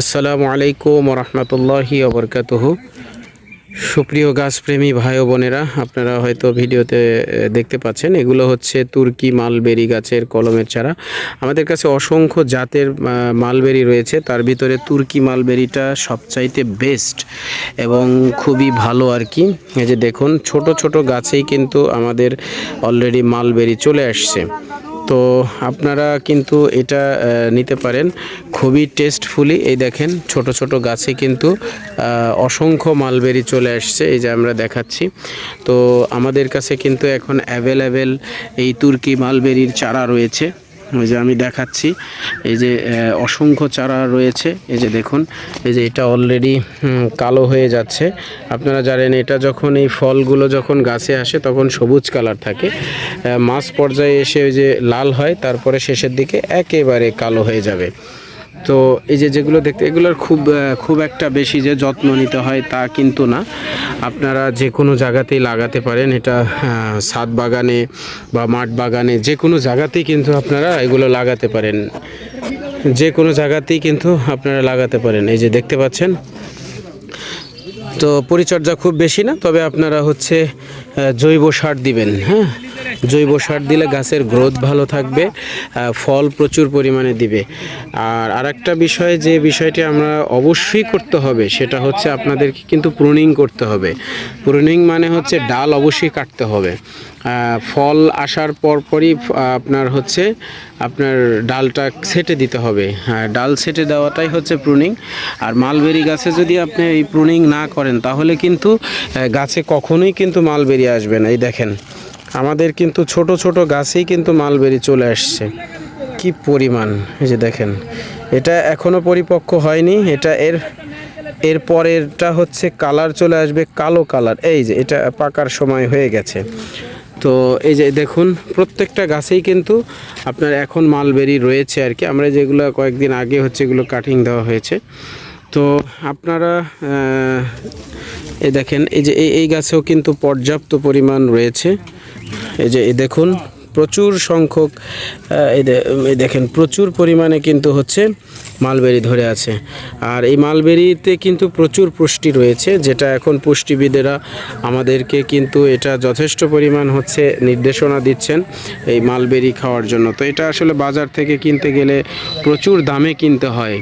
আসসালামু আলাইকুম রহমতুল্লাহি অবরকাতুহ সুপ্রিয় গাছপ্রেমী ভাই বোনেরা, আপনারা হয়তো ভিডিওতে দেখতে পাচ্ছেন, এগুলো হচ্ছে তুর্কি মালবেরি গাছের কলমের চারা। আমাদের কাছে অসংখ্য জাতের মালবেরি রয়েছে। তার ভিতরে তুর্কি মালবেরিটা সবচাইতে বেস্ট এবং খুবই ভালো আর কি। এই যে দেখুন, ছোট ছোট গাছেই কিন্তু আমাদের অলরেডি মালবেরি চলে আসছে। তো আপনারা কিন্তু এটা নিতে পারেন। খুবই টেস্টফুলি এই দেখেন, ছোট ছোট গাছে কিন্তু অসংখ্য মালবেরি চলে আসছে, এই যে আমরা দেখাচ্ছি। তো আমাদের কাছে কিন্তু এখন অ্যাভেলেবেল এই তুর্কি মালবেরির চারা রয়েছে। ওই যে আমি দেখাচ্ছি। এই যে অসংখ্য চারা রয়েছে। এই যে দেখুন, এই যে এটা অলরেডি কালো হয়ে যাচ্ছে। আপনারা জানেন, এটা যখন এই ফলগুলো যখন গাছে আসে, তখন সবুজ কালার থাকে। মাছ পর্যায়ে এসে ওই যে লাল হয়, তারপরে শেষের দিকে একেবারে কালো হয়ে যাবে। তো এই যে যেগুলো দেখতে, এগুলোর খুব খুব একটা বেশি যে যত্ন নিতে হয় তা কিন্তু না। আপনারা যে কোনো জায়গাতেই লাগাতে পারেন। এটা ছাদ বাগানে বা মাঠ বাগানে যে কোনো জায়গাতেই কিন্তু আপনারা এগুলো লাগাতে পারেন। যে কোনো জায়গাতেই কিন্তু আপনারা লাগাতে পারেন। এই যে দেখতে পাচ্ছেন? তো পরিচর্যা খুব বেশি না, তবে আপনারা হচ্ছে জৈব সার দিবেন হ্যাঁ? জৈব সার দিলে গাছের গ্রোথ ভালো থাকবে ফল প্রচুর পরিমাণে দিবে। আর আরেকটা বিষয়, যে বিষয়টি আমরা অবশ্যই করতে হবে, সেটা হচ্ছে আপনাদেরকে কিন্তু প্রুনিং করতে হবে। প্রুনিং মানে হচ্ছে ডাল অবশ্যই কাটতে হবে। ফল আসার পরপরই আপনার হচ্ছে, আপনার ডালটা সেটে দিতে হবে। হ্যাঁ ডাল সেটে দেওয়াটাই হচ্ছে প্রুনিং আর মালবেরি গাছে যদি আপনি এই প্রুনিং না করেন, তাহলে কিন্তু গাছে কখনোই কিন্তু মালবেরি আসবে না। এই দেখেন। আমাদের কিন্তু ছোট ছোট গাছেই কিন্তু মালবেরি চলে আসছে। কি পরিমাণ, এই যে দেখেন। এটা এখনও পরিপক্ক হয়নি, এটা এর এর পরেরটা হচ্ছে কালার চলে আসবে কালো কালার। এই যে, এটা পাকার সময় হয়ে গেছে। তো এই যে, দেখুন, প্রত্যেকটা গাছেই কিন্তু আপনার এখন মালবেরি রয়েছে আর কি। আমরা যেগুলো কয়েকদিন আগে হচ্ছে এগুলো কাটিং দেওয়া হয়েছে। তো আপনারা এই দেখেন, এই যে এই গাছেও কিন্তু পর্যাপ্ত পরিমাণ রয়েছে। এই যে দেখুন, প্রচুর সংখ্যক দেখেন, প্রচুর পরিমাণে কিন্তু হচ্ছে মালবেরি ধরে আছে। আর এই মালবেরিতে কিন্তু প্রচুর পুষ্টি রয়েছে, যেটা এখন পুষ্টিবিদেরা আমাদেরকে কিন্তু এটা যথেষ্ট পরিমাণ হচ্ছে নির্দেশনা দিচ্ছেন এই মালবেরি খাওয়ার জন্য। তো এটা আসলে বাজার থেকে কিনতে গেলে প্রচুর দামে কিনতে হয়।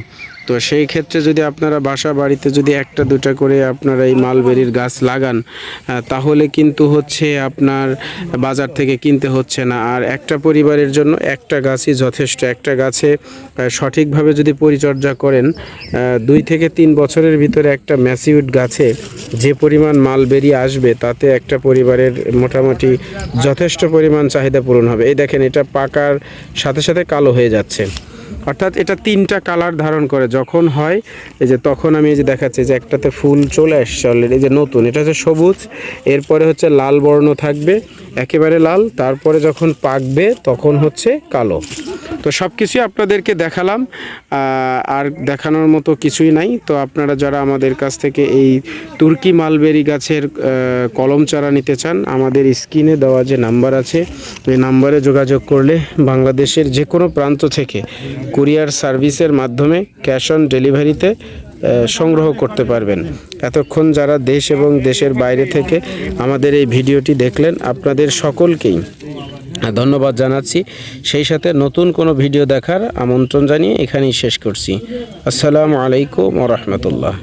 তো সেই ক্ষেত্রে যদি আপনারা বাসা বাড়িতে যদি একটা, দুটা করে আপনারা এই মালবেরির গাছ লাগান তাহলে কিন্তু হচ্ছে আপনার বাজার থেকে কিনতে হচ্ছে না। আর একটা পরিবারের জন্য একটা গাছই যথেষ্ট। একটা গাছে সঠিকভাবে যদি পরিচর্যা করেন দুই থেকে তিন বছরের ভিতরে একটা ম্যাসিউড গাছে যে পরিমাণ মালবেরি আসবে, তাতে একটা পরিবারের মোটামুটি যথেষ্ট পরিমাণ চাহিদা পূরণ হবে। এই দেখেন, এটা পাকার সাথে সাথে কালো হয়ে যাচ্ছে। অর্থাৎ এটা তিনটা কালার ধারণ করে, যখন হয়, এই যে তখন আমি এই যে দেখাচ্ছি যে একটাতে ফুল চলে আসছে অলরেডি এই যে নতুন, এটা হচ্ছে সবুজ, এরপরে হচ্ছে লাল বর্ণ থাকবে একেবারে লাল, তারপরে যখন পাকবে তখন হচ্ছে কালো। তো সব কিছুই আপনাদেরকে দেখালাম আর দেখানোর মতো কিছুই নাই। তো আপনারা যারা আমাদের কাছ থেকে এই তুর্কি মালবেরি গাছের কলম চারা নিতে চান, আমাদের স্ক্রিনে দেওয়া যে নাম্বার আছে, এই নাম্বারে যোগাযোগ করলে বাংলাদেশের যে কোনো প্রান্ত থেকে কুরিয়ার সার্ভিসের মাধ্যমে ক্যাশ অন ডেলিভারিতে সংগ্রহ করতে পারবেন। এতক্ষণ যারা দেশ এবং দেশের বাইরে থেকে আমাদের এই ভিডিওটি দেখলেন, আপনাদের সকলকেই ধন্যবাদ জানাচ্ছি। সেই সাথে নতুন কোনো ভিডিও দেখার আমন্ত্রণ জানিয়ে এখানেই শেষ করছি। আসসালামু আলাইকুম রহমতুল্লাহ।